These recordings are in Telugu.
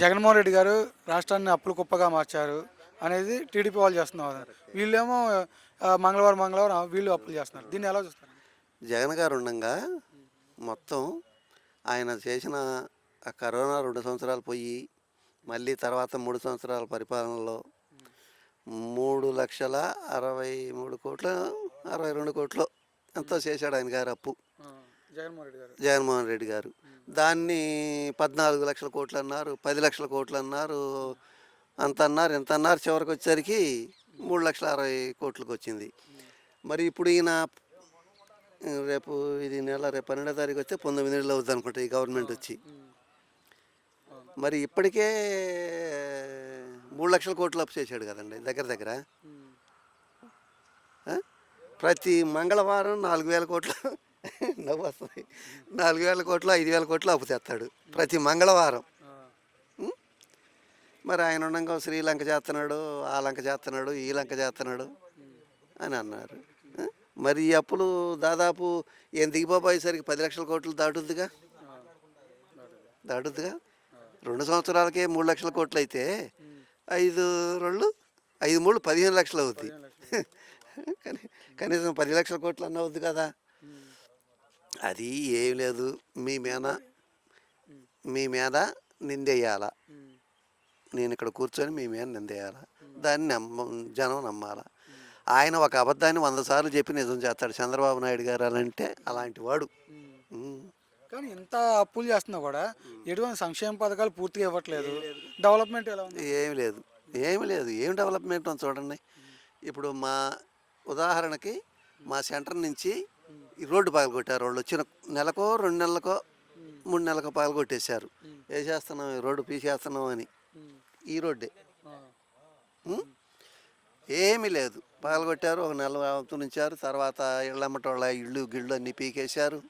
జగన్మోహన్ రెడ్డి గారు రాష్ట్రాన్ని అప్పులు కుప్పగా మార్చారు అనేది టీడీపీ వాళ్ళు చేస్తున్నారు వీళ్ళేమో మంగళవారం మంగళవారం వీళ్ళు అప్పులు చేస్తున్నారు. దీన్ని ఎలా చూస్తారు? జగన్ గారు ఉండగా మొత్తం ఆయన చేసిన ఆ కరోనా రెండు సంవత్సరాలు పోయి మళ్ళీ తర్వాత మూడు సంవత్సరాల పరిపాలనలో మూడు లక్షల అరవై మూడు కోట్ల అరవై రెండు కోట్లు ఎంతో చేశాడు ఆయన గారు అప్పు. జగన్మోహన్ రెడ్డి గారు. జగన్మోహన్ రెడ్డి గారు. దాన్ని పద్నాలుగు లక్షల కోట్లు అన్నారు పది లక్షల కోట్లు అన్నారు అంత అన్నారు ఎంత అన్నారు చివరికి వచ్చేసరికి మూడు లక్షల అరవై కోట్లకు వచ్చింది. మరి ఇప్పుడు ఈయన రేపు ఇది నెల రేపు పన్నెండో తారీఖు వస్తే పంతొమ్మిది నెలలు అవుతుంది అనుకుంటా ఈ గవర్నమెంట్ వచ్చి. మరి ఇప్పటికే మూడు లక్షల కోట్లు అప్పు చేశాడు కదండి దగ్గర దగ్గర? ప్రతి మంగళవారం నాలుగు వేల కోట్లు నవ్వు వస్తుంది. నాలుగు వేల కోట్లు ఐదు వేల కోట్లు అప్పు తెస్తాడు ప్రతి మంగళవారం? మరి ఆయన ఉండగా శ్రీలంక చేస్తున్నాడు ఆ లంక చేస్తున్నాడు ఈ లంక చేస్తున్నాడు అని అన్నారు? మరి ఈ అప్పులు దాదాపు ఏం దిగిపోయేసరికి పది లక్షల కోట్లు దాటుద్దిగా? దాటుద్దిగా? రెండు సంవత్సరాలకే మూడు లక్షల కోట్లు అయితే ఐదు రెండు ఐదు మూడు పదిహేను లక్షలు అవుద్ది. కానీ కనీసం పది లక్షల కోట్లు అన్న అవుద్ది కదా. అది ఏం లేదు. మీ మీద మీ. మీద నిందేయాల. నేను ఇక్కడ కూర్చొని మీ మీద నిందేయాల. దాన్ని నమ్మ జనం నమ్మాల. ఆయన ఒక అబద్ధాన్ని వంద సార్లు చెప్పి నిజం చేస్తాడు చంద్రబాబు నాయుడు గారు అలాంటే అలాంటి వాడు. కానీ ఇంత అప్పులు చేస్తున్నా కూడా ఎటువంటి సంక్షేమ పథకాలు పూర్తిగా ఇవ్వట్లేదు. డెవలప్మెంట్ ఎలా ఉంది? ఏమి లేదు. ఏమి లేదు. ఏం డెవలప్మెంట్ చూడండి. ఇప్పుడు మా ఉదాహరణకి మా సెంటర్ నుంచి ఈ రోడ్డు పగలగొట్టారు వాళ్ళు. వచ్చిన నెలకో రెండు నెలలకో మూడు నెలలకో పగలగొట్టేశారు వేసేస్తున్నాం ఈ రోడ్డు పీసేస్తున్నాం అని. ఈ రోడ్డే? ఏమీ లేదు. పగలగొట్టారు ఒక నెల ఉంచారు తర్వాత ఇళ్ళమ్మట వాళ్ళ ఇళ్ళు గిళ్ళు అన్నీ పీకేశారు.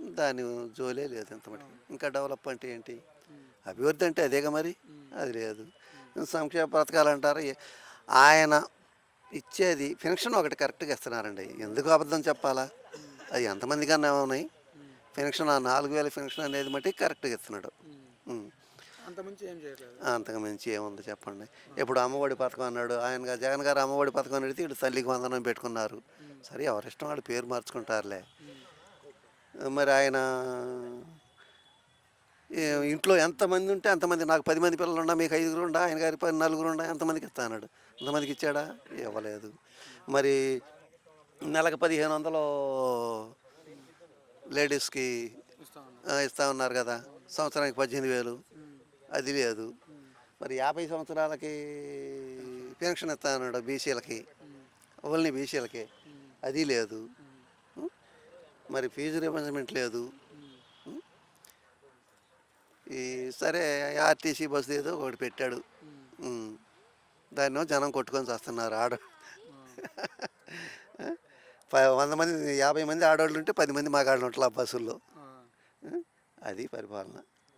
దాని జోలే లేదు ఇంత మటుకు. ఇంకా డెవలప్ అంటే ఏంటి అభివృద్ధి అంటే అదేగా మరి? అది లేదు. సంక్షేమ పథకాలు అంటారు? ఆయన ఇచ్చేది పెన్షన్ ఒకటి కరెక్ట్గా ఇస్తున్నారండి. ఎందుకు అబద్ధం చెప్పాలా? అది ఎంతమంది కన్నా ఉన్నాయి. పెన్షన్ ఆ నాలుగు వేల పెన్షన్ అనేది మట్టి కరెక్ట్గా ఇస్తున్నాడు. అంతకు మించి ఏముంది చెప్పండి. ఇప్పుడు అమ్మఒడి పథకం అన్నాడు. ఆయన జగన్ గారు అమ్మఒడి పథకం అడిగితే ఇటు తల్లికి వందనం పెట్టుకున్నారు. సరే ఎవరిష్టం వాళ్ళు పేరు మార్చుకుంటారులే. మరి ఆయన ఇంట్లో ఎంతమంది ఉంటే అంతమంది. నాకు పది మంది పిల్లలు ఉన్నా మీకు ఐదుగురు ఉండా ఆయన గారి పది నలుగురు ఉండా ఎంతమందికి ఇస్తా అన్నాడు. ఎంతమందికి ఇచ్చాడా? ఇవ్వలేదు. మరి నెలకు పదిహేను వందలు లేడీస్కి ఇస్తా ఉన్నారు కదా. సంవత్సరానికి పద్దెనిమిది వేలు. అది లేదు. మరి యాభై సంవత్సరాలకి పెన్షన్ ఇస్తా అన్నాడు బీసీలకి. ఓన్లీ బీసీలకి. అది లేదు. మరి ఫీజు రిమెంబర్స్మెంట్ లేదు. ఈ సరే ఆర్టీసీ బస్సు ఏదో ఒకటి పెట్టాడు. దాన్ని జనం కొట్టుకొని వస్తున్నారు ఆడ. ప- వంద మంది యాభై మంది ఆడవాళ్ళు ఉంటే పది మంది మగాళ్ళు బస్సుల్లో. ఆ. ఉం? అది పరిపాలన.